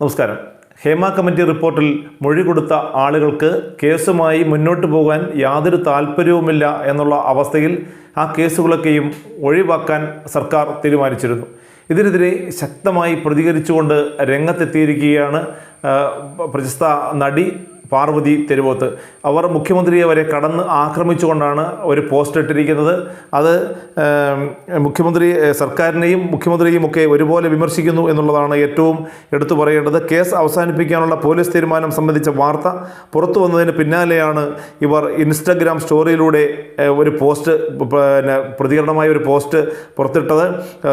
നമസ്കാരം. ഹേമ കമ്മിറ്റി റിപ്പോർട്ടിൽ മൊഴി കൊടുത്ത ആളുകൾക്ക് കേസുമായി മുന്നോട്ട് പോകാൻ യാതൊരു താല്പര്യവുമില്ല എന്നുള്ള അവസ്ഥയിൽ ആ കേസുകളൊക്കെയും ഒഴിവാക്കാൻ സർക്കാർ തീരുമാനിച്ചിരുന്നു. ഇതിനെതിരെ ശക്തമായി പ്രതികരിച്ചുകൊണ്ട് രംഗത്തെത്തിയിരിക്കുകയാണ് പ്രശസ്ത നടി പാർവതി തെരുവോത്ത്. അവർ മുഖ്യമന്ത്രിയെ വരെ കടന്ന് ആക്രമിച്ചുകൊണ്ടാണ് ഒരു പോസ്റ്റ് ഇട്ടിരിക്കുന്നത്. അത് മുഖ്യമന്ത്രി സർക്കാരിനെയും മുഖ്യമന്ത്രിയും ഒക്കെ ഒരുപോലെ വിമർശിക്കുന്നു എന്നുള്ളതാണ് ഏറ്റവും എടുത്തു പറയേണ്ടത്. കേസ് അവസാനിപ്പിക്കാനുള്ള പോലീസ് തീരുമാനം സംബന്ധിച്ച വാർത്ത പുറത്തു വന്നതിന് പിന്നാലെയാണ് ഇവർ ഇൻസ്റ്റഗ്രാം സ്റ്റോറിയിലൂടെ ഒരു പോസ്റ്റ് പിന്നെ പ്രതികരണമായ ഒരു പോസ്റ്റ് പുറത്തിട്ടത്.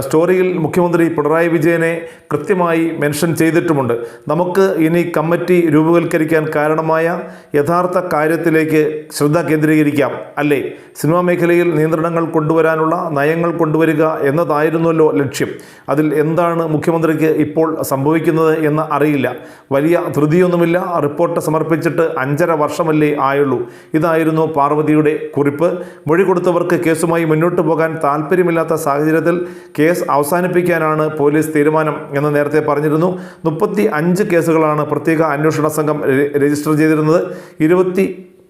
സ്റ്റോറിയിൽ മുഖ്യമന്ത്രി പിണറായി വിജയനെ കൃത്യമായി മെൻഷൻ ചെയ്തിട്ടുമുണ്ട്. നമുക്ക് ഇനി കമ്മിറ്റി രൂപവൽക്കരിക്കാൻ കാരണമായ യഥാർത്ഥ കാര്യത്തിലേക്ക് ശ്രദ്ധ കേന്ദ്രീകരിക്കാം. അല്ലേ? സിനിമാ മേഖലയിൽ നിയന്ത്രണങ്ങൾ കൊണ്ടുവരാനുള്ള നയങ്ങൾ കൊണ്ടുവരിക എന്നതായിരുന്നല്ലോ ലക്ഷ്യം. അതിൽ എന്താണ് മുഖ്യമന്ത്രിക്ക് ഇപ്പോൾ സംഭവിക്കുന്നത് എന്ന് അറിയില്ല. വലിയ ധൃതിയൊന്നുമില്ല. റിപ്പോർട്ട് സമർപ്പിച്ചിട്ട് അഞ്ചര വർഷമല്ലേ ആയുള്ളൂ. ഇതായിരുന്നു പാർവതിയുടെ കുറിപ്പ്. മൊഴി കൊടുത്തവർക്ക് കേസുമായി മുന്നോട്ട് പോകാൻ താല്പര്യമില്ലാത്ത സാഹചര്യത്തിൽ കേസ് അവസാനിപ്പിക്കാനാണ് പോലീസ് തീരുമാനം എന്ന് നേരത്തെ പറഞ്ഞിരുന്നു. മുപ്പത്തി കേസുകളാണ് പ്രത്യേക അന്വേഷണ സംഘം രെ- രജിസ്റ്റർ ചെയ്തിരുന്നത്. ഇരുപത്തി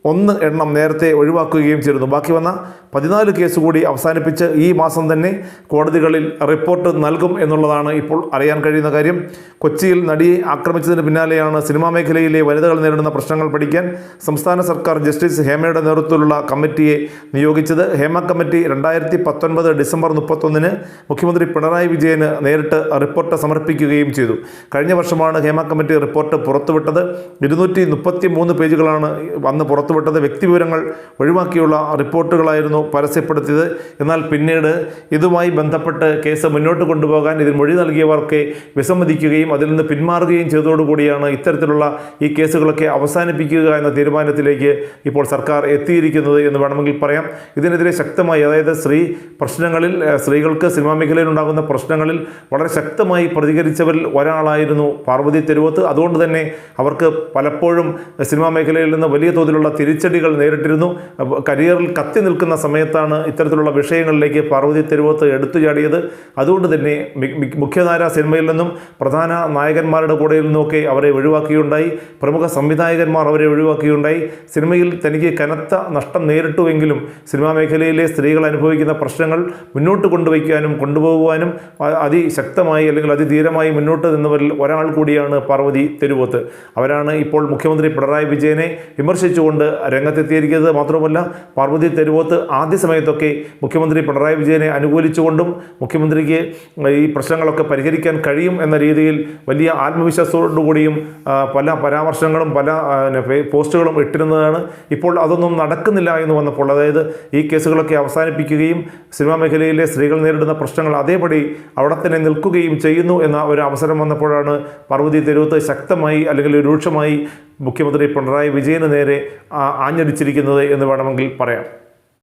ഒന്ന് എണ്ണം നേരത്തെ ഒഴിവാക്കുകയും ചെയ്തിരുന്നു. ബാക്കി വന്ന പതിനാല് കേസ് കൂടി അവസാനിപ്പിച്ച് ഈ മാസം തന്നെ കോടതികളിൽ റിപ്പോർട്ട് നൽകും എന്നുള്ളതാണ് ഇപ്പോൾ അറിയാൻ കഴിയുന്ന കാര്യം. കൊച്ചിയിൽ നടിയെ ആക്രമിച്ചതിന് പിന്നാലെയാണ് സിനിമാ മേഖലയിലെ വനിതകൾ നേരിടുന്ന പ്രശ്നങ്ങൾ പഠിക്കാൻ സംസ്ഥാന സർക്കാർ ജസ്റ്റിസ് ഹേമയുടെ നേതൃത്വത്തിലുള്ള കമ്മിറ്റിയെ നിയോഗിച്ചത്. ഹേമ കമ്മിറ്റി രണ്ടായിരത്തി പത്തൊൻപത് ഡിസംബർ മുപ്പത്തൊന്നിന് മുഖ്യമന്ത്രി പിണറായി വിജയന് നേരിട്ട് റിപ്പോർട്ട് സമർപ്പിക്കുകയും ചെയ്തു. കഴിഞ്ഞ വർഷമാണ് ഹേമ കമ്മിറ്റി റിപ്പോർട്ട് പുറത്തുവിട്ടത്. ഇരുന്നൂറ്റി മുപ്പത്തി മൂന്ന് പേജുകളാണ് അന്ന് പുറത്തുവിട്ടത്. വ്യക്തിവിവരങ്ങൾ ഒഴിവാക്കിയുള്ള റിപ്പോർട്ടുകളായിരുന്നു പരസ്യപ്പെടുത്തിയത്. എന്നാൽ പിന്നീട് ഇതുമായി ബന്ധപ്പെട്ട് കേസ് മുന്നോട്ട് കൊണ്ടുപോകാൻ ഇതിന് മൊഴി നൽകിയവർക്ക് വിസമ്മതിക്കുകയും അതിൽ നിന്ന് പിന്മാറുകയും ചെയ്തതോടുകൂടിയാണ് ഇത്തരത്തിലുള്ള ഈ കേസുകളൊക്കെ അവസാനിപ്പിക്കുക എന്ന തീരുമാനത്തിലേക്ക് ഇപ്പോൾ സർക്കാർ എത്തിയിരിക്കുന്നത് എന്ന് വേണമെങ്കിൽ പറയാം. ഇതിനെതിരെ ശക്തമായി അതായത് സ്ത്രീ പ്രശ്നങ്ങളിൽ സ്ത്രീകൾക്ക് സിനിമാ മേഖലയിൽ ഉണ്ടാകുന്ന പ്രശ്നങ്ങളിൽ വളരെ ശക്തമായി പ്രതികരിച്ചവരിൽ ഒരാളായിരുന്നു പാർവതി തെരുവത്ത്. അതുകൊണ്ട് തന്നെ അവർക്ക് പലപ്പോഴും സിനിമാ മേഖലയിൽ നിന്ന് വലിയ തോതിലുള്ള തിരിച്ചടികൾ നേരിട്ടിരുന്നു. കരിയറിൽ കത്തി നിൽക്കുന്ന സമയത്താണ് ഇത്തരത്തിലുള്ള വിഷയങ്ങളിലേക്ക് പാർവതി തെരുവത്ത് എടുത്തു ചാടിയത്. അതുകൊണ്ട് തന്നെ മുഖ്യധാര സിനിമയിൽ നിന്നും പ്രധാന നായകന്മാരുടെ കൂടെയിൽ നിന്നുമൊക്കെ അവരെ ഒഴിവാക്കിയുണ്ടായി പ്രമുഖ സംവിധായകന്മാർ അവരെ ഒഴിവാക്കിയുണ്ടായി സിനിമയിൽ തനിക്ക് കനത്ത നഷ്ടം നേരിട്ടുവെങ്കിലും സിനിമാ മേഖലയിലെ സ്ത്രീകൾ അനുഭവിക്കുന്ന പ്രശ്നങ്ങൾ മുന്നോട്ട് കൊണ്ടുവയ്ക്കാനും കൊണ്ടുപോകുവാനും അതിശക്തമായി അല്ലെങ്കിൽ അതിധീരമായി മുന്നോട്ട് നിന്നവരിൽ ഒരാൾ കൂടിയാണ് പാർവതി തെരുവത്ത്. അവരാണ് ഇപ്പോൾ മുഖ്യമന്ത്രി പിണറായി വിജയനെ വിമർശിച്ചുകൊണ്ട് രംഗത്തെത്തിയിരിക്കുന്നത്. മാത്രമല്ല പാർവതി തെരുവത്ത് ആദ്യ സമയത്തൊക്കെ മുഖ്യമന്ത്രി പിണറായി വിജയനെ അനുകൂലിച്ചുകൊണ്ടും മുഖ്യമന്ത്രിക്ക് ഈ പ്രശ്നങ്ങളൊക്കെ പരിഹരിക്കാൻ കഴിയും എന്ന രീതിയിൽ വലിയ ആത്മവിശ്വാസത്തോടുകൂടിയും പല പരാമർശങ്ങളും പല പോസ്റ്റുകളും ഇട്ടിരുന്നതാണ്. ഇപ്പോൾ അതൊന്നും നടക്കുന്നില്ല എന്ന് വന്നപ്പോൾ അതായത് ഈ കേസുകളൊക്കെ അവസാനിപ്പിക്കുകയും സിനിമാ മേഖലയിലെ സ്ത്രീകൾ നേരിടുന്ന പ്രശ്നങ്ങൾ അതേപടി അവിടെ തന്നെ നിൽക്കുകയും ചെയ്യുന്നു എന്ന ഒരു അവസരം വന്നപ്പോഴാണ് പാർവതി തെരുവത്ത് ശക്തമായി അല്ലെങ്കിൽ രൂക്ഷമായി മുഖ്യമന്ത്രി പിണറായി വിജയന് നേരെ ആഞ്ഞടിച്ചിരിക്കുന്നത് എന്ന് വേണമെങ്കിൽ പറയാം.